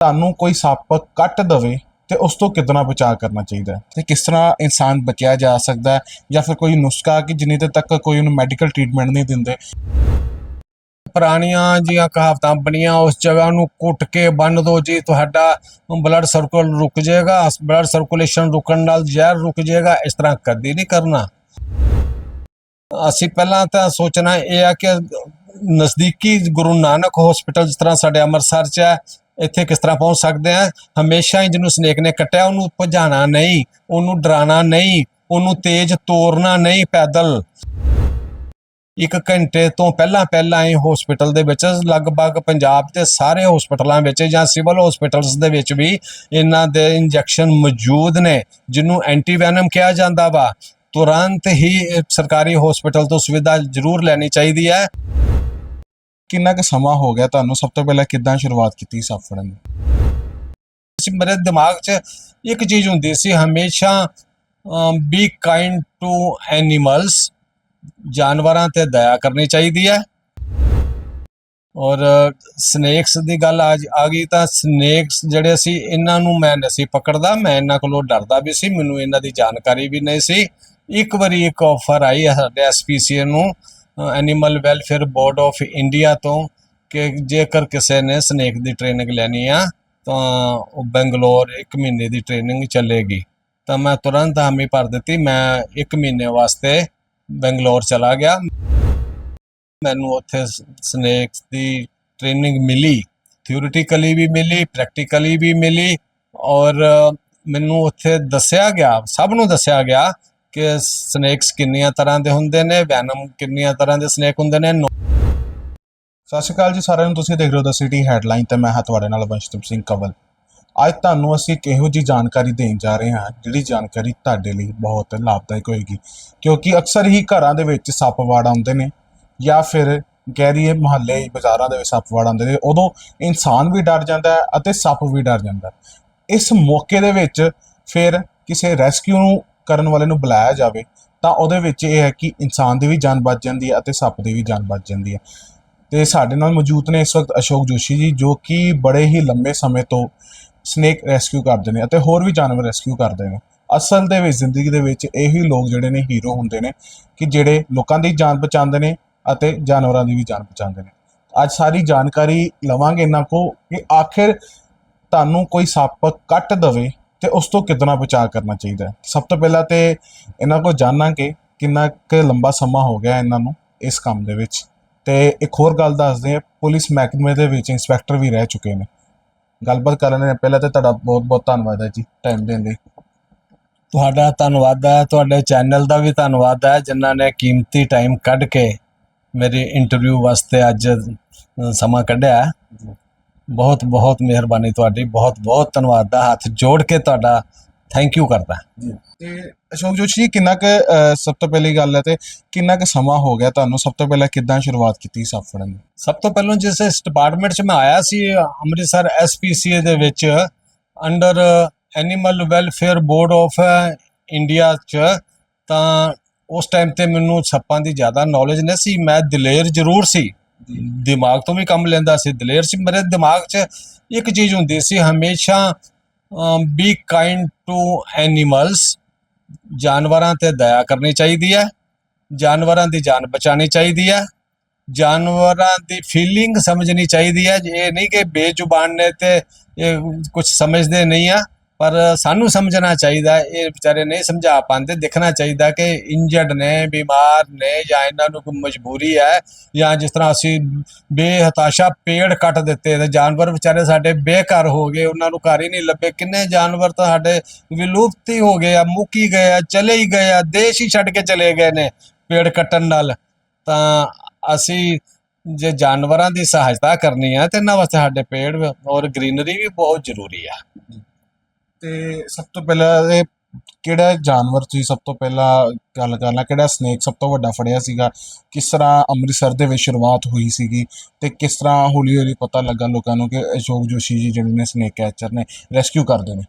ਤੁਹਾਨੂੰ ਕੋਈ ਸੱਪ ਕੱਟ ਦਵੇ ਤੇ ਉਸ ਤੋਂ ਕਿਤਨਾ ਬਚਾਅ ਕਰਨਾ ਚਾਹੀਦਾ ਹੈ? ਤੇ ਕਿਸ ਤਰ੍ਹਾਂ ਇਨਸਾਨ ਬਚਿਆ ਜਾ ਸਕਦਾ ਹੈ? ਜਾਂ ਫਿਰ ਕੋਈ ਨੁਸਖਾ ਕਿ ਜਿੰਨੀ ਦੇਰ ਤੱਕ ਕੋਈ ਉਹਨੂੰ ਮੈਡੀਕਲ ਟ੍ਰੀਟਮੈਂਟ ਨਹੀਂ ਦਿੰਦੇ? ਪੁਰਾਣੀਆਂ ਜੀਆਂ ਕਹਾਵਤਾਂ ਬਣੀਆਂ, ਉਸ ਜਗ੍ਹਾ ਨੂੰ ਕੁੱਟ ਕੇ ਬੰਨ ਦੋ ਜੀ, ਤੁਹਾਡਾ ਬਲੱਡ ਸਰਕਲ ਰੁਕ ਜਾਏਗਾ ਬਲੱਡ ਸਰਕੂਲੇਸ਼ਨ ਰੁਕਣ ਨਾਲ ਜ਼ਹਿਰ ਰੁਕ ਜਾਏਗਾ, ਇਸ ਤਰ੍ਹਾਂ ਕਦੇ ਨਹੀਂ ਕਰਨਾ। ਅਸੀਂ ਪਹਿਲਾਂ ਤਾਂ ਸੋਚਣਾ ਇਹ ਆ ਕਿ ਨਜ਼ਦੀਕੀ ਗੁਰੂ ਨਾਨਕ ਹਸਪੀਟਲ ਜਿਸ ਤਰ੍ਹਾਂ ਸਾਡੇ ਅੰਮ੍ਰਿਤਸਰ 'ਚ ਹੈ ਇੱਥੇ ਕਿਸ ਤਰ੍ਹਾਂ ਪਹੁੰਚ ਸਕਦੇ ਆ। ਹਮੇਸ਼ਾ ਹੀ ਜਿਹਨੂੰ ਸਨੇਕ ਨੇ ਕੱਟਿਆ, ਉਹਨੂੰ ਭਜਾਣਾ ਨਹੀਂ, ਉਹਨੂੰ ਡਰਾਣਾ ਨਹੀਂ, ਉਹਨੂੰ ਤੇਜ਼ ਤੋਰਨਾ ਨਹੀਂ ਪੈਦਲ। ਇੱਕ ਘੰਟੇ ਤੋਂ ਪਹਿਲਾਂ ਪਹਿਲਾਂ ਹੀ ਹਸਪੀਟਲ ਦੇ ਵਿੱਚ, ਲਗਭਗ ਪੰਜਾਬ ਦੇ ਸਾਰੇ ਹਸਪੀਟਲਾਂ ਵਿੱਚ ਜਾਂ ਸਿਵਲ ਹਸਪੀਟਲਸ ਦੇ ਵਿੱਚ ਵੀ ਇਹਨਾਂ ਦੇ ਇੰਜੈਕਸ਼ਨ ਮੌਜੂਦ ਨੇ, ਜਿਹਨੂੰ ਐਂਟੀਵੈਨਮ ਕਿਹਾ ਜਾਂਦਾ ਵਾ। ਤੁਰੰਤ ਹੀ ਸਰਕਾਰੀ ਹਸਪੀਟਲ ਤੋਂ ਸੁਵਿਧਾ ਜ਼ਰੂਰ ਲੈਣੀ ਚਾਹੀਦੀ ਹੈ। ਕਿੰਨਾ ਕੁ ਸਮਾਂ ਹੋ ਗਿਆ ਤੁਹਾਨੂੰ? ਸਭ ਤੋਂ ਪਹਿਲਾਂ ਕਿੱਦਾਂ ਸ਼ੁਰੂਆਤ ਕੀਤੀ ਸੱਪ ਫੜਨ ਦੀ? ਸੀ ਮੇਰੇ ਦਿਮਾਗ 'ਚ ਇੱਕ ਚੀਜ਼ ਹੁੰਦੀ ਸੀ, ਹਮੇਸ਼ਾ ਬੀ ਕਾਈਂਡ ਟੂ ਐਨੀਮਲਸ ਜਾਨਵਰਾਂ ਤੇ ਦਇਆ ਕਰਨੀ ਚਾਹੀਦੀ ਹੈ। ਔਰ ਸਨੇਕਸ ਦੀ ਗੱਲ ਆ ਆ ਗਈ ਤਾਂ ਸਨੇਕਸ ਜਿਹੜੇ ਸੀ, ਇਹਨਾਂ ਨੂੰ ਮੈਂ ਨਹੀਂ ਸੀ ਪਕੜਦਾ, ਮੈਂ ਇਹਨਾਂ ਕੋਲੋਂ ਡਰਦਾ ਵੀ ਸੀ, ਮੈਨੂੰ ਇਹਨਾਂ ਦੀ ਜਾਣਕਾਰੀ ਵੀ ਨਹੀਂ ਸੀ। ਇੱਕ ਵਾਰੀ ਇੱਕ ਆਫਰ ਆਈ ਹੈ ਸਾਡੇ ਐਸਪੀਸੀਏ ਨੂੰ animal welfare board of India ਤੋਂ ਕਿ ਜੇਕਰ ਕਿਸੇ ਨੇ ਸਨੇਕ ਦੀ ਟ੍ਰੇਨਿੰਗ ਲੈਣੀ ਆ, ਤਾਂ ਉਹ ਬੰਗਲੌਰ ਇੱਕ ਮਹੀਨੇ ਦੀ ਟ੍ਰੇਨਿੰਗ ਚੱਲੇਗੀ। ਤਾਂ ਮੈਂ ਤੁਰੰਤ ਹਾਮੀ ਭਰ ਦਿੱਤੀ, ਮੈਂ ਇੱਕ ਮਹੀਨੇ ਵਾਸਤੇ ਬੰਗਲੌਰ ਚਲਾ ਗਿਆ। ਮੈਨੂੰ ਉੱਥੇ ਸਨੇਕਸ ਦੀ ਟ੍ਰੇਨਿੰਗ ਮਿਲੀ ਥਿਓਰੀਟਿਕਲੀ ਵੀ ਮਿਲੀ ਪ੍ਰੈਕਟੀਕਲੀ ਵੀ ਮਿਲੀ, ਔਰ ਮੈਨੂੰ ਉੱਥੇ ਦੱਸਿਆ ਗਿਆ, ਸਭ ਨੂੰ ਦੱਸਿਆ ਗਿਆ ਕਿ ਸਨੇਕਸ ਕਿੰਨੀਆਂ ਤਰ੍ਹਾਂ ਦੇ ਹੁੰਦੇ ਨੇ ਵੈਨਮ ਕਿੰਨੀਆਂ ਤਰ੍ਹਾਂ ਦੇ ਸਨੇਕ ਹੁੰਦੇ ਨੇ ਸਤਿ ਸ਼੍ਰੀ ਅਕਾਲ ਜੀ ਸਾਰਿਆਂ ਨੂੰ, ਤੁਸੀਂ ਦੇਖ ਰਹੇ ਹੋ ਦ ਸਿਟੀ ਹੈਡਲਾਈਨ ਤੇ ਮੈਂ ਹਾਂ ਤੁਹਾਡੇ ਨਾਲ ਵੰਸ਼ਦੀਪ ਸਿੰਘ ਕਵਲ। ਅੱਜ ਤੁਹਾਨੂੰ ਅਸੀਂ ਇੱਕ ਇਹੋ ਜੀ ਜਾਣਕਾਰੀ ਦੇਣ ਜਾ ਰਹੇ ਹਾਂ, ਜਿਹੜੀ ਜਾਣਕਾਰੀ ਤੁਹਾਡੇ ਲਈ ਬਹੁਤ ਲਾਭਦਾਇਕ ਹੋਏਗੀ। ਕਿਉਂਕਿ ਅਕਸਰ ਹੀ ਘਰਾਂ ਦੇ ਵਿੱਚ ਸੱਪ ਵਾੜ ਆਉਂਦੇ ਨੇ, ਜਾਂ ਫਿਰ ਗਹਿਰੀਏ ਮੁਹੱਲੇ ਬਾਜ਼ਾਰਾਂ ਦੇ ਵਿੱਚ ਸੱਪ ਵਾੜ ਆਉਂਦੇ ਨੇ, ਉਦੋਂ ਇਨਸਾਨ ਵੀ ਡਰ ਜਾਂਦਾ ਹੈ ਅਤੇ ਸੱਪ ਵੀ ਡਰ ਜਾਂਦਾ ਇਸ ਮੌਕੇ ਦੇ ਵਿੱਚ ਫਿਰ ਕਿਸੇ ਰੈਸਕਿਊ ਨੂੰ ਕਰਨ ਵਾਲੇ ਨੂੰ ਬੁਲਾਇਆ ਜਾਵੇ, ਤਾਂ ਉਹਦੇ ਵਿੱਚ ਇਹ ਹੈ ਕਿ ਇਨਸਾਨ ਦੀ ਵੀ ਜਾਨ ਬਚ ਜਾਂਦੀ ਹੈ ਅਤੇ ਸੱਪ ਦੀ ਵੀ ਜਾਨ ਬਚ ਜਾਂਦੀ ਹੈ। ਤੇ ਸਾਡੇ ਨਾਲ ਮੌਜੂਦ ਨੇ ਇਸ ਵਕਤ ਅਸ਼ੋਕ ਜੋਸ਼ੀ ਜੀ, ਜੋ ਕਿ ਬੜੇ ਹੀ ਲੰਬੇ ਸਮੇਂ ਤੋਂ ਸਨੇਕ ਰੈਸਕਿਊ ਕਰਦੇ ਨੇ ਅਤੇ ਹੋਰ ਵੀ ਜਾਨਵਰ ਰੈਸਕਿਊ ਕਰਦੇ ਨੇ। ਅਸਲ ਦੇ ਵਿੱਚ, ਜ਼ਿੰਦਗੀ ਦੇ ਵਿੱਚ ਇਹੀ ਲੋਕ ਜਿਹੜੇ ਨੇ ਹੀਰੋ ਹੁੰਦੇ ਨੇ ਕਿ ਜਿਹੜੇ ਲੋਕਾਂ ਦੀ ਜਾਨ ਬਚਾਉਂਦੇ ਨੇ ਅਤੇ ਜਾਨਵਰਾਂ ਦੀ ਵੀ ਜਾਨ ਬਚਾਉਂਦੇ ਨੇ। ਅੱਜ ਸਾਰੀ ਜਾਣਕਾਰੀ ਲਵਾਂਗੇ ਇਹਨਾਂ ਕੋ ਕਿ ਆਖਿਰ ਤੁਹਾਨੂੰ ਕੋਈ ਸੱਪ ਕੱਟ ਦਵੇ ਤੇ ਉਸ ਤੋਂ ਕਿਤਨਾ ਬਚਾਅ ਕਰਨਾ ਚਾਹੀਦਾ ਹੈ? ਸਭ ਤੋਂ ਪਹਿਲਾਂ ਤੇ ਇਹਨਾਂ ਕੋ ਜਾਣਾਂਗੇ ਕਿੰਨਾ ਕੁ ਲੰਬਾ ਸਮਾਂ ਹੋ ਗਿਆ ਇਹਨਾਂ ਨੂੰ ਇਸ ਕੰਮ ਦੇ ਵਿੱਚ। ਤੇ ਇੱਕ ਹੋਰ ਗੱਲ ਦੱਸਦੇ ਆ ਪੁਲਿਸ ਮਹਿਕਮੇ ਦੇ ਵਿੱਚ ਇੰਸਪੈਕਟਰ ਵੀ ਰਹਿ ਚੁੱਕੇ ਨੇ। ਗੱਲਬਾਤ ਕਰਨ ਦੇ ਪਹਿਲਾਂ ਤੇ ਤੁਹਾਡਾ ਬਹੁਤ ਬਹੁਤ ਧੰਨਵਾਦ ਹੈ ਜੀ ਟਾਈਮ ਦੇਣ ਲਈ। ਤੁਹਾਡਾ ਧੰਨਵਾਦ ਹੈ, ਤੁਹਾਡੇ ਚੈਨਲ ਦਾ ਵੀ ਧੰਨਵਾਦ ਹੈ, ਜਿਨ੍ਹਾਂ ਨੇ ਕੀਮਤੀ ਟਾਈਮ ਕੱਢ ਕੇ ਮੇਰੀ ਇੰਟਰਵਿਊ ਵਾਸਤੇ ਅੱਜ ਸਮਾਂ ਕੱਢਿਆ ਬਹੁਤ ਬਹੁਤ ਮਿਹਰਬਾਨੀ ਤੁਹਾਡੀ ਬਹੁਤ ਬਹੁਤ ਧੰਨਵਾਦ ਦਾ ਹੱਥ ਜੋੜ ਕੇ ਤੁਹਾਡਾ ਥੈਂਕ ਯੂ ਕਰਦਾ। ਤੇ ਅਸ਼ੋਕ ਜੋਸ਼ੀ ਜੀ ਕਿੰਨਾ ਕੁ ਅਹ, ਸਭ ਤੋਂ ਪਹਿਲੀ ਗੱਲ ਹੈ ਤੇ ਕਿੰਨਾ ਕੁ ਸਮਾਂ ਹੋ ਗਿਆ ਤੁਹਾਨੂੰ? ਸਭ ਤੋਂ ਪਹਿਲਾਂ ਕਿੱਦਾਂ ਸ਼ੁਰੂਆਤ ਕੀਤੀ ਸੱਪ ਫੜਨ ਦੀ ਸਭ ਤੋਂ ਪਹਿਲਾਂ ਜਿਸ ਇਸ ਡਿਪਾਰਟਮੈਂਟ 'ਚ ਮੈਂ ਆਇਆ ਸੀ ਅੰਮ੍ਰਿਤਸਰ ਐਸਪੀਸੀਏ ਦੇ ਵਿੱਚ under animal welfare board of India 'ਚ ਤਾਂ ਉਸ ਟਾਈਮ ਤੇ ਮੈਨੂੰ ਸੱਪਾਂ ਦੀ ਜ਼ਿਆਦਾ ਨੌਲੇਜ ਨਹੀਂ ਸੀ। ਮੈਂ ਦਲੇਰ ਜ਼ਰੂਰ ਸੀ। ਦਿਮਾਗ ਤੋਂ ਵੀ ਕੰਮ ਲੈਂਦਾ ਸੀ, ਦਲੇਰ ਸੀ, ਮੇਰੇ ਦਿਮਾਗ 'ਚ ਇੱਕ ਚੀਜ਼ ਹੁੰਦੀ ਸੀ, ਹਮੇਸ਼ਾ ਬੀ ਕਾਈਂਡ ਟੂ ਐਨੀਮਲਸ ਜਾਨਵਰਾਂ ਤੇ ਦਇਆ ਕਰਨੀ ਚਾਹੀਦੀ ਹੈ, ਜਾਨਵਰਾਂ ਦੀ ਜਾਨ ਬਚਾਉਣੀ ਚਾਹੀਦੀ ਹੈ, ਜਾਨਵਰਾਂ ਦੀ ਫੀਲਿੰਗ ਸਮਝਣੀ ਚਾਹੀਦੀ ਹੈ, ਇਹ ਨਹੀਂ ਕਿ ਬੇਜ਼ੁਬਾਨ ਨੇ ਤੇ ਇਹ ਕੁਝ ਸਮਝਦੇ ਨਹੀਂ ਆ। ਪਰ ਸਾਨੂੰ ਸਮਝਣਾ ਚਾਹੀਦਾ, ਇਹ ਵਿਚਾਰੇ ਨਹੀਂ ਸਮਝਾ ਪਾਉਂਦੇ। ਦੇਖਣਾ ਚਾਹੀਦਾ ਕਿ ਇੰਜਰਡ ਨੇ, ਬਿਮਾਰ ਨੇ ਜਾਂ ਇਹਨਾਂ ਨੂੰ ਕੋਈ ਮਜਬੂਰੀ ਹੈ ਜਾਂ ਜਿਸ ਤਰ੍ਹਾਂ ਅਸੀਂ ਬੇਹਤਾਸ਼ਾ ਪੇੜ ਕੱਟ ਦਿੱਤੇ ਤੇ ਜਾਨਵਰ ਵਿਚਾਰੇ ਸਾਡੇ ਬੇਘਰ ਹੋ ਗਏ, ਉਹਨਾਂ ਨੂੰ ਘਰ ਹੀ ਨਹੀਂ ਲੱਭੇ। ਕਿੰਨੇ ਜਾਨਵਰ ਤਾਂ ਸਾਡੇ ਵਿਲੁਪਤੀ ਹੋ ਗਏ ਆ, ਮੁੱਕੀ ਗਏ ਆ, ਚਲੇ ਹੀ ਗਏ ਆ, ਦੇਸ਼ ਹੀ ਛੱਡ ਕੇ ਚਲੇ ਗਏ ਨੇ ਪੇੜ ਕੱਟਣ ਨਾਲ। ਤਾਂ ਅਸੀਂ ਜੇ ਜਾਨਵਰਾਂ ਦੀ ਸਹਾਇਤਾ ਕਰਨੀ ਹੈ ਤੇ ਇਹਨਾਂ ਵਾਸਤੇ ਸਾਡੇ ਪੇੜ ਔਰ ਗ੍ਰੀਨਰੀ ਵੀ ਬਹੁਤ ਜ਼ਰੂਰੀ ਆ। ਤੇ ਸਭ ਤੋਂ ਪਹਿਲਾਂ ਇਹ ਕਿਹੜਾ ਜਾਨਵਰ ਤੁਸੀਂ ਸਭ ਤੋਂ ਪਹਿਲਾਂ ਗੱਲ ਕਰਨਾ, ਕਿਹੜਾ ਸਨੇਕ ਸਭ ਤੋਂ ਵੱਡਾ ਫੜਿਆ ਸੀਗਾ, ਕਿਸ ਤਰ੍ਹਾਂ ਅੰਮ੍ਰਿਤਸਰ ਦੇ ਵਿੱਚ ਸ਼ੁਰੂਆਤ ਹੋਈ ਸੀਗੀ ਤੇ ਕਿਸ ਤਰ੍ਹਾਂ ਹੌਲੀ ਹੌਲੀ ਪਤਾ ਲੱਗਾ ਲੋਕਾਂ ਨੂੰ ਕਿ ਅਸ਼ੋਕ ਜੋਸ਼ੀ ਜੀ ਜਿਹੜੇ ਨੇ ਸਨੇਕ ਕੈਚਰ ਨੇ ਰੈਸਕਿਊ ਕਰਦੇ ਨੇ?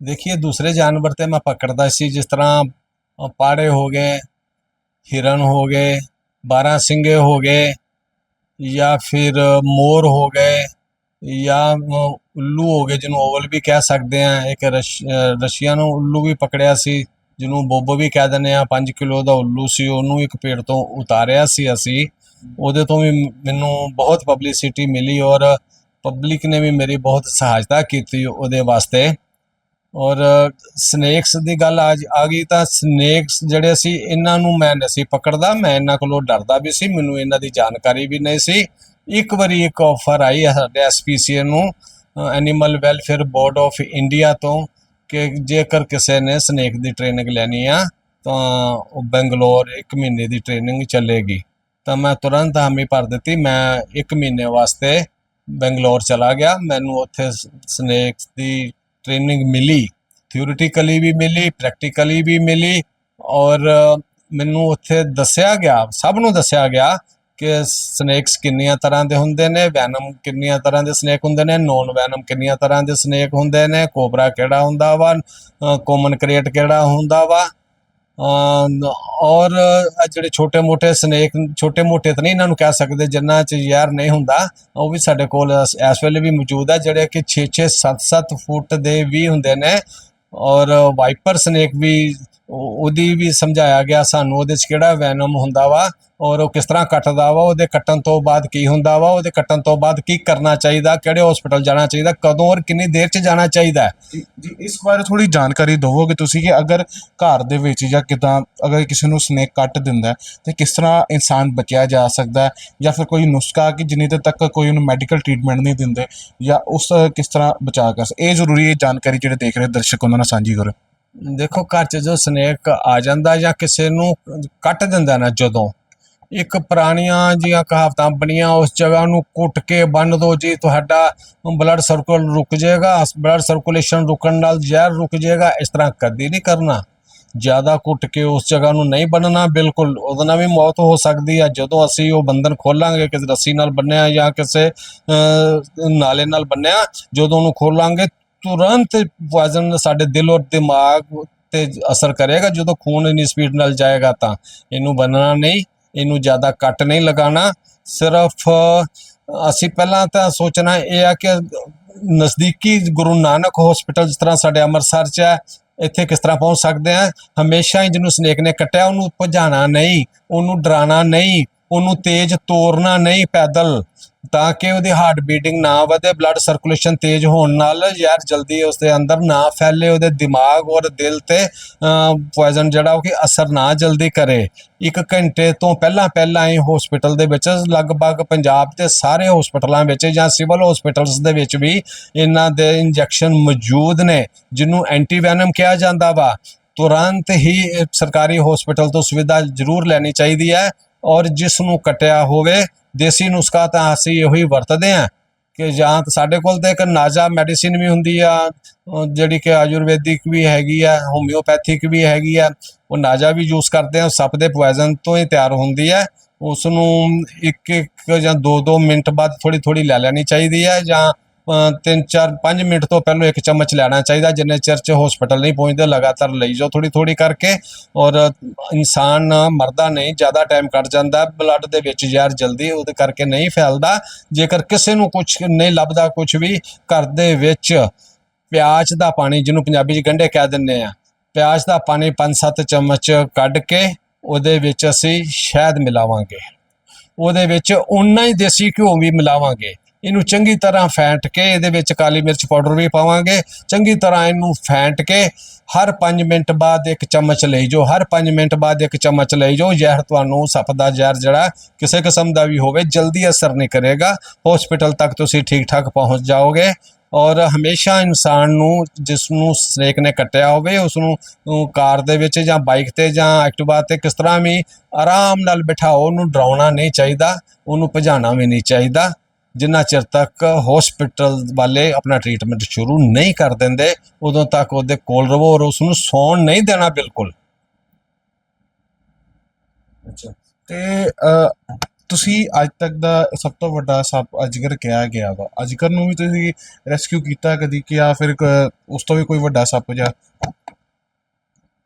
ਦੇਖੀਏ, ਦੂਸਰੇ ਜਾਨਵਰ ਤੇ ਮੈਂ ਪਕੜਦਾ ਸੀ, ਜਿਸ ਤਰ੍ਹਾਂ ਪਾੜੇ ਹੋ ਗਏ, ਹਿਰਨ ਹੋ ਗਏ 12 ਸਿੰਘੇ ਹੋ ਗਏ ਜਾਂ ਫਿਰ ਮੋਰ ਹੋ ਗਏ ਜਾਂ ਉੱਲੂ ਹੋ ਗਏ, ਜਿਹਨੂੰ ਓਵਲ ਵੀ ਕਹਿ ਸਕਦੇ ਆ। ਇੱਕ ਰਸ਼- ਰਸ਼ੀਆ ਨੂੰ ਉੱਲੂ ਵੀ ਪਕੜਿਆ ਸੀ, ਜਿਹਨੂੰ ਬੋਬੋ ਵੀ ਕਹਿ ਦਿੰਦੇ ਆ 5 ਕਿਲੋ ਦਾ ਉੱਲੂ ਸੀ, ਉਹਨੂੰ ਇੱਕ ਪੇੜ ਤੋਂ ਉਤਾਰਿਆ ਸੀ ਅਸੀਂ। ਉਹਦੇ ਤੋਂ ਵੀ ਮੈਨੂੰ ਬਹੁਤ ਪਬਲਿਸਿਟੀ ਮਿਲੀ ਔਰ ਪਬਲਿਕ ਨੇ ਵੀ ਮੇਰੀ ਬਹੁਤ ਸਹਾਇਤਾ ਕੀਤੀ ਉਹਦੇ ਵਾਸਤੇ। ਔਰ ਸਨੇਕਸ ਦੀ ਗੱਲ ਆ ਆ ਗਈ ਤਾਂ ਸਨੇਕਸ ਜਿਹੜੇ ਸੀ, ਇਹਨਾਂ ਨੂੰ ਮੈਂ ਨਹੀਂ ਸੀ ਪਕੜਦਾ, ਮੈਂ ਇਹਨਾਂ ਕੋਲੋਂ ਡਰਦਾ ਵੀ ਸੀ, ਮੈਨੂੰ ਇਹਨਾਂ ਦੀ ਜਾਣਕਾਰੀ ਵੀ ਨਹੀਂ ਸੀ। ਇੱਕ ਵਾਰੀ ਇੱਕ ਆਫਰ ਆਈ ਹੈ ਸਾਡੇ ਐਸਪੀਸੀਏ ਨੂੰ animal welfare board of India ਤੋਂ ਕਿ ਜੇਕਰ ਕਿਸੇ ਨੇ ਸਨੇਕ ਦੀ ਟ੍ਰੇਨਿੰਗ ਲੈਣੀ ਆ, ਤਾਂ ਉਹ ਬੰਗਲੌਰ ਇੱਕ ਮਹੀਨੇ ਦੀ ਟ੍ਰੇਨਿੰਗ ਚੱਲੇਗੀ। ਤਾਂ ਮੈਂ ਤੁਰੰਤ ਹਾਮੀ ਭਰ ਦਿੱਤੀ। ਮੈਂ ਇੱਕ ਮਹੀਨੇ ਵਾਸਤੇ ਬੰਗਲੌਰ ਚਲਾ ਗਿਆ। ਮੈਨੂੰ ਉੱਥੇ ਸਨੇਕਸ ਦੀ ਟ੍ਰੇਨਿੰਗ ਮਿਲੀ। ਥਿਓਰੀਟਿਕਲੀ ਵੀ ਮਿਲੀ ਪ੍ਰੈਕਟੀਕਲੀ ਵੀ ਮਿਲੀ ਔਰ ਮੈਨੂੰ ਉੱਥੇ ਦੱਸਿਆ ਗਿਆ, ਸਭ ਨੂੰ ਦੱਸਿਆ ਗਿਆ ਕਿ ਸਨੇਕਸ ਕਿੰਨੀਆਂ ਤਰ੍ਹਾਂ ਦੇ ਹੁੰਦੇ ਨੇ ਵੈਨਮ ਕਿੰਨੀਆਂ ਤਰ੍ਹਾਂ ਦੇ ਸਨੇਕ ਹੁੰਦੇ ਨੇ ਨੋਨ ਵੈਨਮ ਕਿੰਨੀਆਂ ਤਰ੍ਹਾਂ ਦੇ ਸਨੇਕ ਹੁੰਦੇ ਨੇ ਕੋਬਰਾ ਕਿਹੜਾ ਹੁੰਦਾ ਵਾ ਕੋਮਨ ਕ੍ਰੇਟ ਕਿਹੜਾ ਹੁੰਦਾ ਵਾ ਔਰ ਜਿਹੜੇ ਛੋਟੇ ਮੋਟੇ ਸਨੇਕ ਛੋਟੇ ਮੋਟੇ ਤਾਂ ਨਹੀਂ ਇਹਨਾਂ ਨੂੰ ਕਹਿ ਸਕਦੇ ਜਿੰਨਾ ਚ ਯਾਰ ਨਹੀਂ ਹੁੰਦਾ, ਉਹ ਵੀ ਸਾਡੇ ਕੋਲ ਇਸ ਵੇਲੇ ਵੀ ਮੌਜੂਦ ਹੈ ਜਿਹੜੇ ਕਿ 6 6 7 7 ਫੁੱਟ ਦੇ ਵੀ ਹੁੰਦੇ ਨੇ, ਔਰ ਵਾਈਪਰ ਸਨੇਕ ਵੀ ਉਹਦੀ ਵੀ ਸਮਝਾਇਆ ਗਿਆ ਸਾਨੂੰ ਉਹਦੇ ਚ ਕਿਹੜਾ ਵੈਨਮ ਹੁੰਦਾ ਵਾ ਔਰ ਉਹ ਕਿਸ ਤਰ੍ਹਾਂ ਕੱਟਦਾ ਵਾ ਉਹਦੇ ਕੱਟਣ ਤੋਂ ਬਾਅਦ ਕੀ ਹੁੰਦਾ ਵਾ ਉਹਦੇ ਕੱਟਣ ਤੋਂ ਬਾਅਦ ਕੀ ਕਰਨਾ ਚਾਹੀਦਾ ਕਿਹੜੇ ਹਸਪੀਟਲ ਜਾਣਾ ਚਾਹੀਦਾ ਕਦੋਂ ਔਰ ਕਿੰਨੀ ਦੇਰ ਚ ਜਾਣਾ ਚਾਹੀਦਾ ਹੈ। ਜੀ ਜੀ ਇਸ ਬਾਰੇ ਥੋੜੀ ਜਾਣਕਾਰੀ ਦਿਵੋਗੇ ਤੁਸੀਂ ਕਿ ਅਗਰ ਘਰ ਦੇ ਵਿੱਚ ਜਾਂ ਕਿਦਾਂ ਅਗਰ ਕਿਸੇ ਨੂੰ ਸਨੇਕ ਕੱਟ ਦਿੰਦਾ ਹੈ, ਤੇ ਕਿਸ ਤਰ੍ਹਾਂ ਇਨਸਾਨ ਬਚਿਆ ਜਾ ਸਕਦਾ ਹੈ ਜਾਂ ਫਿਰ ਕੋਈ ਨੁਸਖਾ ਕਿ ਜਿੰਨੀ ਦੇਰ ਤੱਕ ਕੋਈ ਉਹਨੂੰ ਮੈਡੀਕਲ ਟ੍ਰੀਟਮੈਂਟ ਨਹੀਂ ਦਿੰਦੇ ਜਾਂ ਉਸ ਕਿਸ ਤਰ੍ਹਾਂ ਬਚਾ ਕਰ ਸਕ ਇਹ ਜ਼ਰੂਰੀ ਹੈ ਜਾਣਕਾਰੀ ਜਿਹੜੇ ਦੇਖ ਰਹੇ ਦਰਸ਼ਕ ਉਹਨਾਂ ਨਾਲ ਸਾਂਝੀ ਕਰੋ ਦੇਖੋ ਘਰ 'ਚ ਜੋ ਸਨੇਕ ਆ ਜਾਂਦਾ ਜਾਂ ਕਿਸੇ ਨੂੰ ਕੱਟ ਦਿੰਦਾ ਨਾ ਜਦੋਂ ਇੱਕ ਪੁਰਾਣੀਆਂ ਜੀਆਂ ਕਹਾਵਤਾਂ ਬਣੀਆਂ, ਉਸ ਜਗ੍ਹਾ ਨੂੰ ਕੁੱਟ ਕੇ ਬੰਨ ਦੋ ਜੀ, ਤੁਹਾਡਾ ਬਲੱਡ ਸਰਕੂਲ ਰੁਕ ਜਾਏਗਾ ਬਲੱਡ ਸਰਕੂਲੇਸ਼ਨ ਰੁਕਣ ਨਾਲ ਜ਼ਹਿਰ ਰੁਕ ਜਾਏਗਾ, ਇਸ ਤਰ੍ਹਾਂ ਕਦੀ ਨਹੀਂ ਕਰਨਾ। ਜ਼ਿਆਦਾ ਕੁੱਟ ਕੇ ਉਸ ਜਗ੍ਹਾ ਨੂੰ ਨਹੀਂ ਬੰਨਣਾ ਬਿਲਕੁਲ ਉਹਦੇ ਨਾਲ ਵੀ ਮੌਤ ਹੋ ਸਕਦੀ ਆ, ਜਦੋਂ ਅਸੀਂ ਉਹ ਬੰਧਨ ਖੋਲਾਂਗੇ, ਕਿਸੇ ਰੱਸੀ ਨਾਲ ਬੰਨਿਆ ਜਾਂ ਕਿਸੇ ਨਾਲੇ ਨਾਲ ਬੰਨਿਆ, ਜਦੋਂ ਉਹਨੂੰ ਖੋਲਾਂਗੇ, ਤੁਰੰਤ ਵਜ਼ਨ ਸਾਡੇ ਦਿਲ ਔਰ ਦਿਮਾਗ ਤੇ ਅਸਰ ਕਰੇਗਾ, ਜਦੋਂ ਖੂਨ ਇੰਨੀ ਸਪੀਡ ਨਾਲ ਜਾਏਗਾ ਤਾਂ। ਇਹਨੂੰ ਬੰਨਣਾ ਨਹੀਂ ਇਹਨੂੰ ਜ਼ਿਆਦਾ ਕੱਟ ਨਹੀਂ ਲਗਾਉਣਾ। ਸਿਰਫ ਅਸੀਂ ਪਹਿਲਾਂ ਤਾਂ ਸੋਚਣਾ ਇਹ ਆ ਕਿ ਨਜ਼ਦੀਕੀ ਗੁਰੂ ਨਾਨਕ ਹਸਪੀਟਲ ਜਿਸ ਤਰ੍ਹਾਂ ਸਾਡੇ ਅੰਮ੍ਰਿਤਸਰ 'ਚ ਹੈ, ਇੱਥੇ ਕਿਸ ਤਰ੍ਹਾਂ ਪਹੁੰਚ ਸਕਦੇ ਆ ਹਮੇਸ਼ਾ ਹੀ ਜਿਹਨੂੰ ਸਨੇਕ ਨੇ ਕੱਟਿਆ, ਉਹਨੂੰ ਭਜਾਣਾ ਨਹੀਂ, ਉਹਨੂੰ ਡਰਾਣਾ ਨਹੀਂ। ਉਹਨੂੰ ਤੇਜ਼ ਤੋਰਨਾ ਨਹੀਂ ਪੈਦਲ, ਤਾਂ ਕਿ ਉਹਦੀ ਹਾਰਟ ਬੀਟਿੰਗ ਨਾ ਵਧੇ ਬਲੱਡ ਸਰਕੂਲੇਸ਼ਨ ਤੇਜ਼ ਹੋਣ ਨਾਲ ਯਾਰ ਜਲਦੀ ਉਸਦੇ ਅੰਦਰ ਨਾ ਫੈਲੇ, ਉਹਦੇ ਦਿਮਾਗ ਔਰ ਦਿਲ ਤੇ ਪੋਇਜ਼ਨ ਜਿਹੜਾ ਉਹ ਕਿ ਅਸਰ ਨਾ ਜਲਦੀ ਕਰੇ। ਇੱਕ ਘੰਟੇ ਤੋਂ ਪਹਿਲਾਂ ਪਹਿਲਾਂ ਹੀ ਹਸਪੀਟਲ ਦੇ ਵਿੱਚ, ਲਗਭਗ ਪੰਜਾਬ ਦੇ ਸਾਰੇ ਹਸਪੀਟਲਾਂ ਵਿੱਚ ਜਾਂ ਸਿਵਲ ਹਸਪੀਟਲਸ ਦੇ ਵਿੱਚ ਵੀ ਇਹਨਾਂ ਦੇ ਇੰਜੈਕਸ਼ਨ ਮੌਜੂਦ ਨੇ, ਜਿਹਨੂੰ ਐਂਟੀਵੈਨਮ ਕਿਹਾ ਜਾਂਦਾ ਵਾ। ਤੁਰੰਤ ਹੀ ਸਰਕਾਰੀ ਹਸਪੀਟਲ ਤੋਂ ਸੁਵਿਧਾ ਜ਼ਰੂਰ ਲੈਣੀ ਚਾਹੀਦੀ ਹੈ। ਔਰ ਜਿਸ ਨੂੰ ਕਟਿਆ ਹੋਵੇ, ਦੇਸੀ ਨੁਸਖਾ ਤਾਂ ਅਸੀਂ ਇਹੋ ਹੀ ਵਰਤਦੇ ਹਾਂ ਕਿ ਜਾਂ ਸਾਡੇ ਕੋਲ ਤਾਂ ਇੱਕ ਨਾਜ਼ਾ ਮੈਡੀਸਿਨ ਵੀ ਹੁੰਦੀ ਆ ਜਿਹੜੀ ਕਿ ਆਯੁਰਵੈਦਿਕ ਵੀ ਹੈਗੀ ਆ, ਹੋਮਿਓਪੈਥਿਕ ਵੀ ਹੈਗੀ ਆ, ਉਹ ਨਾਜ਼ਾ ਵੀ ਯੂਜ਼ ਕਰਦੇ ਆ ਸੱਪ ਦੇ ਪੋਇਜ਼ਨ ਤੋਂ ਹੀ ਤਿਆਰ ਹੁੰਦੀ ਹੈ ਉਸ ਨੂੰ ਇੱਕ ਇੱਕ ਜਾਂ ਦੋ ਦੋ ਮਿੰਟ ਬਾਅਦ ਥੋੜੀ ਥੋੜੀ ਲੈ ਲੈਣੀ ਚਾਹੀਦੀ ਹੈ ਜਾਂ ਤਿੰਨ, ਚਾਰ, ਪੰਜ ਮਿੰਟ ਤੋਂ ਪਹਿਲਾਂ ਇੱਕ ਚਮਚ ਲੈਣਾ ਚਾਹੀਦਾ, ਜਿੰਨੇ ਚਿਰ ਚ ਹਸਪੀਟਲ ਨਹੀਂ ਪਹੁੰਚਦੇ, ਲਗਾਤਾਰ ਲਈ ਜਾਓ ਥੋੜੀ ਥੋੜੀ ਕਰਕੇ ਔਰ ਇਨਸਾਨ ਮਰਦਾ ਨਹੀਂ, ਜ਼ਿਆਦਾ ਟਾਈਮ ਕੱਢ ਜਾਂਦਾ ਬਲੱਡ ਦੇ ਵਿੱਚ ਯਾਰ ਜਲਦੀ ਉਹਦੇ ਕਰਕੇ ਨਹੀਂ ਫੈਲਦਾ, ਜੇਕਰ ਕਿਸੇ ਨੂੰ ਕੁਝ ਨਹੀਂ ਲੱਭਦਾ ਕੁਝ ਵੀ ਘਰ ਦੇ ਵਿੱਚ ਪਿਆਜ਼ ਦਾ ਪਾਣੀ, ਜਿਹਨੂੰ ਪੰਜਾਬੀ 'ਚ ਗੰਢੇ ਕਹਿ ਦਿੰਦੇ ਆ, ਪਿਆਜ਼ ਦਾ ਪਾਣੀ 5-7 ਚਮਚ ਕੱਢ ਕੇ ਉਹਦੇ ਵਿੱਚ ਅਸੀਂ ਸ਼ਹਿਦ ਮਿਲਾਵਾਂਗੇ, ਉਹਦੇ ਵਿੱਚ ਉਨਾ ਹੀ ਦੇਸੀ ਘਿਓ ਵੀ ਮਿਲਾਵਾਂਗੇ ਇਹਨੂੰ ਚੰਗੀ ਤਰ੍ਹਾਂ ਫੈਂਟ ਕੇ, ਇਹਦੇ ਵਿੱਚ ਕਾਲੀ ਮਿਰਚ ਪਾਊਡਰ ਵੀ ਪਾਵਾਂਗੇ। ਚੰਗੀ ਤਰ੍ਹਾਂ ਇਹਨੂੰ ਫੈਂਟ ਕੇ, ਹਰ 5 ਮਿੰਟ ਬਾਅਦ ਇੱਕ ਚਮਚ ਲਈ ਜੋ ਹਰ 5 ਮਿੰਟ ਬਾਅਦ ਇੱਕ ਚਮਚ ਲਈ ਜੋ ਜ਼ਹਿਰ ਤੁਹਾਨੂੰ ਸੱਪ ਦਾ ਜ਼ਹਿਰ ਜਿਹੜਾ, ਕਿਸੇ ਕਿਸਮ ਦਾ ਵੀ ਹੋਵੇ, ਜਲਦੀ ਅਸਰ ਨਹੀਂ ਕਰੇਗਾ। ਹਸਪੀਟਲ ਤੱਕ ਤੁਸੀਂ ਠੀਕ ਠਾਕ ਪਹੁੰਚ ਜਾਓਗੇ ਔਰ ਹਮੇਸ਼ਾ ਇਨਸਾਨ ਨੂੰ, ਜਿਸ ਨੂੰ ਸਨੇਕ ਨੇ ਕੱਟਿਆ ਹੋਵੇ, ਉਸ ਨੂੰ ਕਾਰ ਦੇ ਵਿੱਚ ਜਾਂ ਬਾਈਕ ਤੇ ਜਾਂ ਐਕਟਿਵਾ ਤੇ ਕਿਸ ਤਰ੍ਹਾਂ ਵੀ ਆਰਾਮ ਨਾਲ ਬਿਠਾਓ, ਉਹਨੂੰ ਡਰਾਉਣਾ ਨਹੀਂ ਚਾਹੀਦਾ, ਉਹਨੂੰ ਭਜਾਉਣਾ ਵੀ ਨਹੀਂ ਚਾਹੀਦਾ। ਜਿੰਨਾ ਚਿਰ ਤੱਕ ਹਸਪੀਟਲ ਵਾਲੇ ਆਪਣਾ ਟ੍ਰੀਟਮੈਂਟ ਸ਼ੁਰੂ ਨਹੀਂ ਕਰ ਦਿੰਦੇ ਉਦੋਂ ਤੱਕ ਉਹਦੇ ਕੋਲ ਰਵੋ ਔਰ ਉਸ ਨੂੰ ਸੌਣ ਨਹੀਂ ਦੇਣਾ ਬਿਲਕੁਲ। ਅੱਛਾ। ਤੇ ਤੁਸੀਂ ਅੱਜ ਤੱਕ ਦਾ ਸਭ ਤੋਂ ਵੱਡਾ ਸੱਪ ਅਜਗਰ ਕਿਹਾ ਗਿਆ ਵਾ। ਅਜਗਰ ਨੂੰ ਵੀ ਤੁਸੀਂ ਰੈਸਕਿਊ ਕੀਤਾ ਕਦੀ ਕਿ ਜਾਂ ਫਿਰ ਉਸ ਤੋਂ ਵੀ ਕੋਈ ਵੱਡਾ ਸੱਪ ਜਾਂ?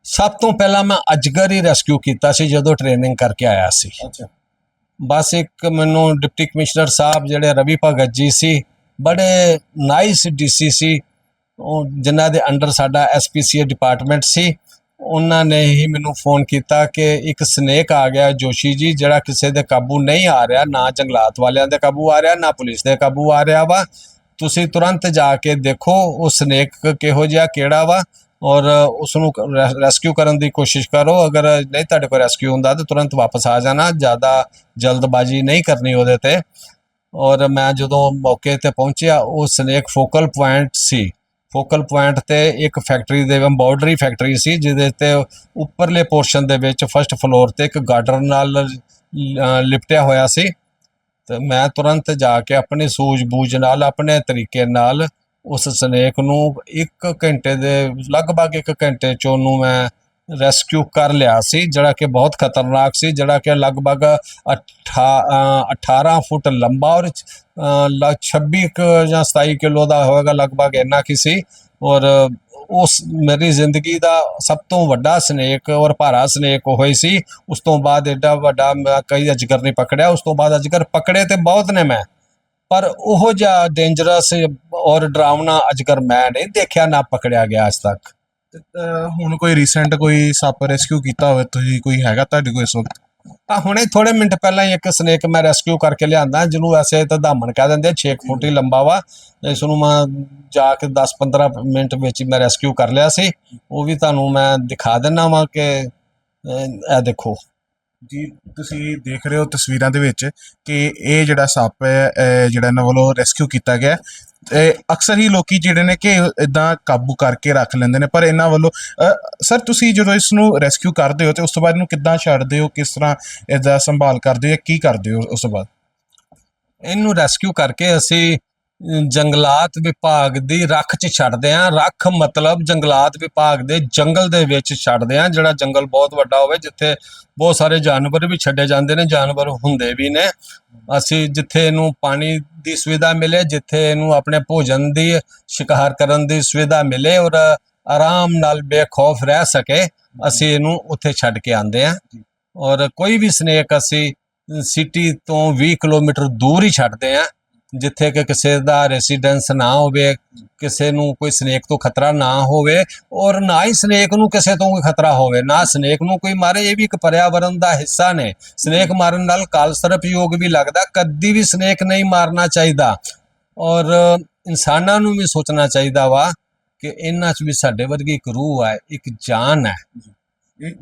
ਸਭ ਤੋਂ ਪਹਿਲਾਂ ਮੈਂ ਅਜਗਰ ਹੀ ਰੈਸਕਿਊ ਕੀਤਾ ਸੀ ਜਦੋਂ ਟ੍ਰੇਨਿੰਗ ਕਰਕੇ ਆਇਆ ਸੀ। ਅੱਛਾ। ਬਸ ਇੱਕ ਮੈਨੂੰ ਡਿਪਟੀ ਕਮਿਸ਼ਨਰ ਸਾਹਿਬ ਜਿਹੜੇ ਰਵੀ ਭਗਤ ਜੀ ਸੀ, ਬੜੇ ਨਾਈਸ ਡੀਸੀ ਸੀ। ਉਹ ਜਿਨ੍ਹਾਂ ਦੇ ਅੰਡਰ ਸਾਡਾ ਐਸਪੀਸੀਏ ਡਿਪਾਰਟਮੈਂਟ ਸੀ, ਉਹਨਾਂ ਨੇ ਹੀ ਮੈਨੂੰ ਫੋਨ ਕੀਤਾ ਕਿ ਇੱਕ ਸਨੇਕ ਆ ਗਿਆ ਜੋਸ਼ੀ ਜੀ, ਜਿਹੜਾ ਕਿਸੇ ਦੇ ਕਾਬੂ ਨਹੀਂ ਆ ਰਿਹਾ, ਨਾ ਜੰਗਲਾਤ ਵਾਲਿਆਂ ਦੇ ਕਾਬੂ ਆ ਰਿਹਾ, ਨਾ ਪੁਲਿਸ ਦੇ ਕਾਬੂ ਆ ਰਿਹਾ ਵਾ। ਤੁਸੀਂ ਤੁਰੰਤ ਜਾ ਕੇ ਦੇਖੋ ਉਹ ਸਨੇਕ ਕਿਹੋ ਜਿਹਾ, ਕਿਹੜਾ ਵਾ। ਔਰ ਉਸ ਨੂੰ ਰੈਸਕਿਊ ਕਰਨ ਦੀ ਕੋਸ਼ਿਸ਼ ਕਰੋ। ਅਗਰ ਨਹੀਂ ਤੁਹਾਡੇ ਕੋਲ ਰੈਸਕਿਊ ਹੁੰਦਾ ਤਾਂ ਤੁਰੰਤ ਵਾਪਸ ਆ ਜਾਣਾ। ਜ਼ਿਆਦਾ ਜਲਦਬਾਜ਼ੀ ਨਹੀਂ ਕਰਨੀ ਉਹਦੇ ਤੇ। ਔਰ ਮੈਂ ਜਦੋਂ ਮੌਕੇ ਤੇ ਪਹੁੰਚਿਆ ਉਹ ਸਨੇਕ ਫੋਕਲ ਪੁਆਇੰਟ ਸੀ। ਫੋਕਲ ਪੁਆਇੰਟ ਤੇ ਇੱਕ ਫੈਕਟਰੀ ਦੇ ਐਮਬੋਡਰੀ ਫੈਕਟਰੀ ਸੀ ਜਿਹਦੇ ਤੇ ਉੱਪਰਲੇ ਪੋਰਸ਼ਨ ਦੇ ਵਿੱਚ ਫਰਸਟ ਫਲੋਰ ਤੇ ਇੱਕ ਗਾਰਡਰ ਨਾਲ ਅ, ਲਿਪਟਿਆ ਹੋਇਆ ਸੀ। ਤੇ ਮੈਂ ਤੁਰੰਤ ਜਾ ਕੇ ਆਪਣੀ ਸੂਝ-ਬੂਝ ਨਾਲ ਆਪਣੇ ਤਰੀਕੇ ਨਾਲ ਉਸ ਸਨੇਕ ਨੂੰ 1 ਘੰਟੇ ਦੇ ਲਗਭਗ 1 ਘੰਟੇ ਚ ਉਹਨੂੰ ਮੈਂ ਰੈਸਕਿਊ ਕਰ ਲਿਆ ਸੀ ਜਿਹੜਾ ਕਿ ਬਹੁਤ ਖਤਰਨਾਕ ਸੀ ਜਿਹੜਾ ਕਿ ਲਗਭਗ ਅਠਾ- ਅ, 18 ਫੁੱਟ ਲੰਬਾ ਔਰ ਅ, 26 ਕੁ ਜਾਂ 27 ਕਿਲੋ ਦਾ ਹੋਵੇਗਾ ਲਗਭਗ ਇੰਨਾ ਕੀ ਸੀ। ਔਰ ਉਸ ਮੇਰੀ ਜ਼ਿੰਦਗੀ ਦਾ ਸਭ ਤੋਂ ਵੱਡਾ ਸਨੇਕ ਔਰ ਭਾਰਾ ਸਨੇਕ ਉਹ ਹੀ ਸੀ। ਉਸ ਤੋਂ ਬਾਅਦ ਐਡਾ ਵੱਡਾ ਮੈਂ ਕਈ ਅਜਗਰ ਨਹੀਂ ਪਕੜਿਆ ਉਸ ਤੋਂ ਬਾਅਦ ਅਜਗਰ ਪਕੜੇ ਤੇ ਬਹੁਤ ਨੇ ਮੈਂ। ਪਰ ਉਹ ਜਿਹਾ ਡੇਂਜਰਸ ਔਰ ਡਰਾਵਨਾ ਅਜਗਰ ਮੈਂ ਨਹੀਂ ਦੇਖਿਆ ਨਾ ਪਕੜਿਆ ਗਿਆ ਅੱਜ ਤੱਕ। ਅਹ, ਹੁਣ ਕੋਈ ਰੀਸੈਂਟ ਕੋਈ ਸੱਪ ਰੈਸਕਿਊ ਕੀਤਾ ਹੋਵੇ ਤੁਸੀਂ ਕੋਈ ਹੈਗਾ ਤੁਹਾਡੇ ਕੋਲ ਇਸ ਵਕਤ? ਤਾਂ ਹੁਣੇ ਥੋੜੇ ਮਿੰਟ ਪਹਿਲਾਂ ਹੀ ਇੱਕ ਸਨੇਕ ਮੈਂ ਰੈਸਕਿਊ ਕਰਕੇ ਲਿਆਂਦਾ ਜਿਹਨੂੰ ਵੈਸੇ ਤਾਂ ਧਾਮਣ ਕਹਿ ਦਿੰਦੇ 6 ਫੁੱਟ ਹੀ ਲੰਬਾ ਵਾ ਇਸ ਨੂੰ ਮੈਂ ਜਾ ਕੇ 10-15 ਮਿੰਟ ਵਿੱਚ ਹੀ ਮੈਂ ਰੈਸਕਿਊ ਕਰ ਲਿਆ ਸੀ। ਉਹ ਵੀ ਤੁਹਾਨੂੰ ਮੈਂ ਦਿਖਾ ਦਿੰਨਾ ਵਾਂ ਕਿ ਅਹ, ਇਹ ਦੇਖੋ। ਜੀ, ਤੁਸੀਂ ਦੇਖ ਰਹੇ ਹੋ ਤਸਵੀਰਾਂ ਦੇ ਵਿੱਚ ਕਿ ਇਹ ਜਿਹੜਾ ਸੱਪ ਹੈ ਜਿਹੜਾ ਇਹਨਾਂ ਵੱਲੋਂ ਰੈਸਕਿਊ ਕੀਤਾ ਗਿਆ ਤੇ ਅਕਸਰ ਹੀ ਲੋਕੀ ਜਿਹੜੇ ਨੇ ਕਿ ਇਦਾਂ ਕਾਬੂ ਕਰਕੇ ਰੱਖ ਲੈਂਦੇ ਨੇ, ਪਰ ਇਹਨਾਂ ਵੱਲੋਂ ਸਰ, ਤੁਸੀਂ ਜਦੋਂ ਇਸ ਨੂੰ ਰੈਸਕਿਊ ਕਰਦੇ ਹੋ ਤੇ ਉਸ ਤੋਂ ਬਾਅਦ ਇਹਨੂੰ ਕਿੱਦਾਂ ਛੱਡਦੇ ਹੋ, ਕਿਸ ਤਰ੍ਹਾਂ ਇਹਦਾ ਸੰਭਾਲ ਕਰਦੇ ਹੋ ਜਾਂ ਕੀ ਕਰਦੇ ਹੋ ਉਸ ਤੋਂ ਬਾਅਦ? ਇਹਨੂੰ ਰੈਸਕਿਊ ਕਰਕੇ ਅਸੀਂ ਜੰਗਲਾਤ ਵਿਭਾਗ ਦੀ ਰੱਖ 'ਚ ਛੱਡਦੇ ਹਾਂ ਰੱਖ ਮਤਲਬ ਜੰਗਲਾਤ ਵਿਭਾਗ ਦੇ ਜੰਗਲ ਦੇ ਵਿੱਚ ਛੱਡਦੇ ਹਾਂ ਜਿਹੜਾ ਜੰਗਲ ਬਹੁਤ ਵੱਡਾ ਹੋਵੇ ਜਿੱਥੇ ਬਹੁਤ ਸਾਰੇ ਜਾਨਵਰ ਵੀ ਛੱਡੇ ਜਾਂਦੇ ਨੇ ਜਾਨਵਰ ਹੁੰਦੇ ਵੀ ਨੇ। ਅਸੀਂ ਜਿੱਥੇ ਇਹਨੂੰ ਪਾਣੀ ਦੀ ਸੁਵਿਧਾ ਮਿਲੇ ਜਿੱਥੇ ਇਹਨੂੰ ਆਪਣੇ ਭੋਜਨ ਦੀ ਸ਼ਿਕਾਰ ਕਰਨ ਦੀ ਸੁਵਿਧਾ ਮਿਲੇ ਔਰ ਆਰਾਮ ਨਾਲ ਬੇਖੌਫ ਰਹਿ ਸਕੇ ਅਸੀਂ ਇਹਨੂੰ ਉੱਥੇ ਛੱਡ ਕੇ ਆਂਦੇ ਹਾਂ ਔਰ ਕੋਈ ਵੀ ਸਨੇਕ ਅਸੀਂ ਸਿਟੀ ਤੋਂ 20 ਕਿਲੋਮੀਟਰ ਦੂਰ ਹੀ ਛੱਡਦੇ ਆ। ਜਿੱਥੇ ਕਿ ਕਿਸੇ ਦਾ ਰੈਸੀਡੈਂਸ ਨਾ ਹੋਵੇ, ਕਿਸੇ ਨੂੰ ਕੋਈ ਸਨੇਕ ਤੋਂ ਖਤਰਾ ਨਾ ਹੋਵੇ ਔਰ ਨਾ ਹੀ ਸਨੇਕ ਨੂੰ ਕਿਸੇ ਤੋਂ ਕੋਈ ਖਤਰਾ ਹੋਵੇ, ਨਾ ਸਨੇਕ ਨੂੰ ਕੋਈ ਮਾਰੇ, ਇਹ ਵੀ ਇੱਕ ਪਰਿਆਵਰਣ ਦਾ ਹਿੱਸਾ ਨੇ। ਸਨੇਕ ਮਾਰਨ ਨਾਲ ਕਾਲਸਰਪ ਯੋਗ ਵੀ ਲੱਗਦਾ, ਕਦੀ ਵੀ ਸਨੇਕ ਨਹੀਂ ਮਾਰਨਾ ਚਾਹੀਦਾ। ਔਰ ਇਨਸਾਨਾਂ ਨੂੰ ਵੀ ਸੋਚਣਾ ਚਾਹੀਦਾ ਵਾ ਕਿ ਇਹਨਾਂ 'ਚ ਵੀ ਸਾਡੇ ਵਰਗੀ ਇੱਕ ਰੂਹ ਹੈ, ਇੱਕ ਜਾਨ ਹੈ।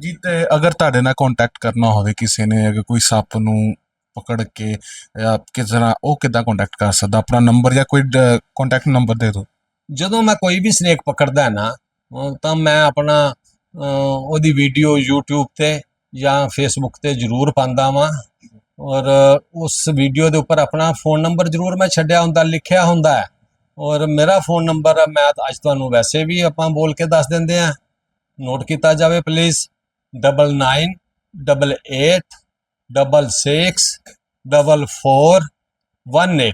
ਜੀ। ਤੇ ਅਗਰ ਤੁਹਾਡੇ ਨਾਲ ਕੰਟੈਕਟ ਕਰਨਾ ਹੋਵੇ ਕਿਸੇ ਨੇ, ਅਗਰ ਕੋਈ ਸੱਪ ਨੂੰ ਪਕੜ ਕੇ ਕਿਸ ਤਰ੍ਹਾਂ ਉਹ ਕਿੱਦਾਂ ਕੰਟੈਕਟ ਕਰ ਸਕਦਾ? ਆਪਣਾ ਨੰਬਰ ਜਾਂ ਕੋਈ ਕੰਟੈਕਟ ਨੰਬਰ ਦੇ ਦਿਓ। ਜਦੋਂ ਮੈਂ ਕੋਈ ਵੀ ਸਨੇਕ ਪਕੜਦਾ ਨਾ ਤਾਂ ਮੈਂ ਆਪਣਾ ਉਹਦੀ ਵੀਡੀਓ YouTube ਤੇ ਜਾਂ Facebook ਤੇ ਜ਼ਰੂਰ ਪਾਉਂਦਾ ਵਾਂ। ਔਰ ਉਸ ਵੀਡੀਓ ਦੇ ਉੱਪਰ ਆਪਣਾ ਫੋਨ ਨੰਬਰ ਜ਼ਰੂਰ ਮੈਂ ਛੱਡਿਆ ਹੁੰਦਾ, ਲਿਖਿਆ ਹੁੰਦਾ ਹੈ। ਔਰ ਮੇਰਾ ਫੋਨ ਨੰਬਰ ਮੈਂ ਅੱਜ ਤੁਹਾਨੂੰ ਵੈਸੇ ਵੀ ਆਪਾਂ ਬੋਲ ਕੇ ਦੱਸ ਦਿੰਦੇ ਆ ਨੋਟ ਕੀਤਾ ਜਾਵੇ ਪਲੀਜ਼ 99 88 ਡਬਲ 6 ਡਬਲ 4 18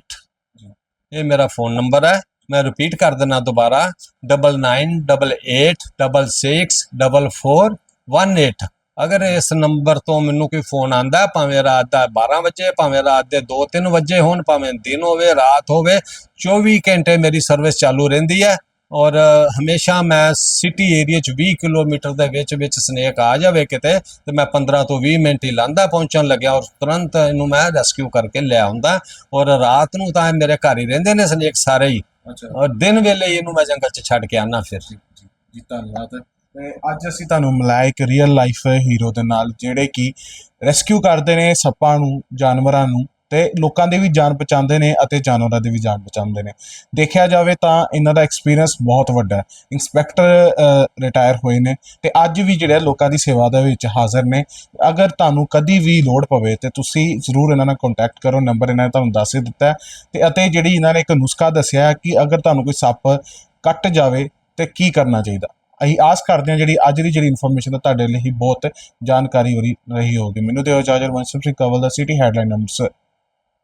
ਇਹ ਮੇਰਾ ਫੋਨ ਨੰਬਰ ਹੈ। ਮੈਂ ਰਿਪੀਟ ਕਰ ਦਿੰਦਾ ਦੁਬਾਰਾ। 9988664418 ਅਗਰ ਇਸ ਨੰਬਰ ਤੋਂ ਮੈਨੂੰ ਕੋਈ ਫੋਨ ਆਂਦਾ ਭਾਵੇਂ ਰਾਤ ਦਾ 12 ਵਜੇ, ਭਾਵੇਂ ਰਾਤ ਦੇ 2-3 ਵਜੇ ਹੋਣ, ਭਾਵੇਂ ਦਿਨ ਹੋਵੇ, ਰਾਤ ਹੋਵੇ 24 ਘੰਟੇ ਮੇਰੀ ਸਰਵਿਸ ਚਾਲੂ ਰਹਿੰਦੀ ਹੈ। ਔਰ ਹਮੇਸ਼ਾ ਮੈਂ ਸਿਟੀ ਏਰੀਆ ਚ 20 ਕਿਲੋਮੀਟਰ ਦੇ ਵਿੱਚ ਵਿੱਚ ਸਨੇਕ ਆ ਜਾਵੇ ਕਿਤੇ ਤੇ ਮੈਂ 15 ਤੋਂ 20 ਮਿੰਟ ਹੀ ਲਾਂਦਾ ਪਹੁੰਚਣ ਲੱਗਿਆ ਔਰ ਤੁਰੰਤ ਇਹਨੂੰ ਮੈਂ ਰੈਸਕਿਊ ਕਰਕੇ ਲੈ ਆਉਂਦਾ। ਔਰ ਰਾਤ ਨੂੰ ਤਾਂ ਮੇਰੇ ਘਰ ਹੀ ਰਹਿੰਦੇ ਨੇ ਸਨੇਕ ਸਾਰੇ ਹੀ। ਔਰ ਦਿਨ ਵੇਲੇ ਇਹਨੂੰ ਮੈਂ ਜੰਗਲ 'ਚ ਛੱਡ ਕੇ ਆਨਾ ਫਿਰ। ਜੀ ਧੰਨਵਾਦ। ਅੱਜ ਅਸੀਂ ਤੁਹਾਨੂੰ ਮਿਲਾਇਆ ਇੱਕ ਰੀਅਲ ਲਾਈਫ ਹੀਰੋ ਦੇ ਨਾਲ ਜਿਹੜੇ ਕਿ ਰੈਸਕਿਊ ਕਰਦੇ ਨੇ ਸੱਪਾਂ ਨੂੰ ਜਾਨਵਰਾਂ ਨੂੰ। ਤੇ ਲੋਕਾਂ ਦੀ ਵੀ ਜਾਨ ਬਚਾਉਂਦੇ ਨੇ ਅਤੇ ਜਾਨਵਰਾਂ ਦੀ ਵੀ ਜਾਨ ਬਚਾਉਂਦੇ ਨੇ। ਦੇਖਿਆ ਜਾਵੇ ਤਾਂ ਇਹਨਾਂ ਦਾ ਐਕਸਪੀਰੀਅੰਸ ਬਹੁਤ ਵੱਡਾ ਹੈ। ਇੰਸਪੈਕਟਰ ਰਿਟਾਇਰ ਹੋਏ ਨੇ ਤੇ ਅੱਜ ਵੀ ਜਿਹੜੇ ਲੋਕਾਂ ਦੀ ਸੇਵਾ ਦੇ ਵਿੱਚ ਹਾਜ਼ਰ ਨੇ। ਅਗਰ ਤੁਹਾਨੂੰ ਕਦੀ ਵੀ ਲੋੜ ਪਵੇ ਤੇ ਤੁਸੀਂ ਜ਼ਰੂਰ ਇਹਨਾਂ ਨਾਲ ਕੰਟੈਕਟ ਕਰੋ। ਨੰਬਰ ਇਹਨਾਂ ਨੇ ਤੁਹਾਨੂੰ ਦੱਸ ਹੀ ਦਿੱਤਾ ਤੇ ਅਤੇ ਜਿਹੜੀ ਇਹਨਾਂ ਨੇ ਇੱਕ ਨੁਸਖਾ ਦੱਸਿਆ ਕਿ ਅਗਰ ਤੁਹਾਨੂੰ ਕੋਈ ਸੱਪ ਕੱਟ ਜਾਵੇ ਤੇ ਕੀ ਕਰਨਾ ਚਾਹੀਦਾ? ਅਸੀਂ ਆਸ ਕਰਦੇ ਹਾਂ ਜਿਹੜੀ ਅੱਜ ਦੀ ਜਿਹੜੀ ਇਨਫੋਰਮੇਸ਼ਨ ਹੈ ਤੁਹਾਡੇ ਲਈ ਬਹੁਤ ਜਾਣਕਾਰੀ ਹੋ ਰਹੀ ਰਹੀ ਹੋਗੀ ਮੈਨੂੰ ਦਿਓ ਇਜਾਜ਼ਤ ਵੰਸ਼ਮ ਸਿੰਘ ਕਵਲ ਦਾ ਸਿਟੀ ਹੈਡਲਾਈਨ ਨੰਬਰ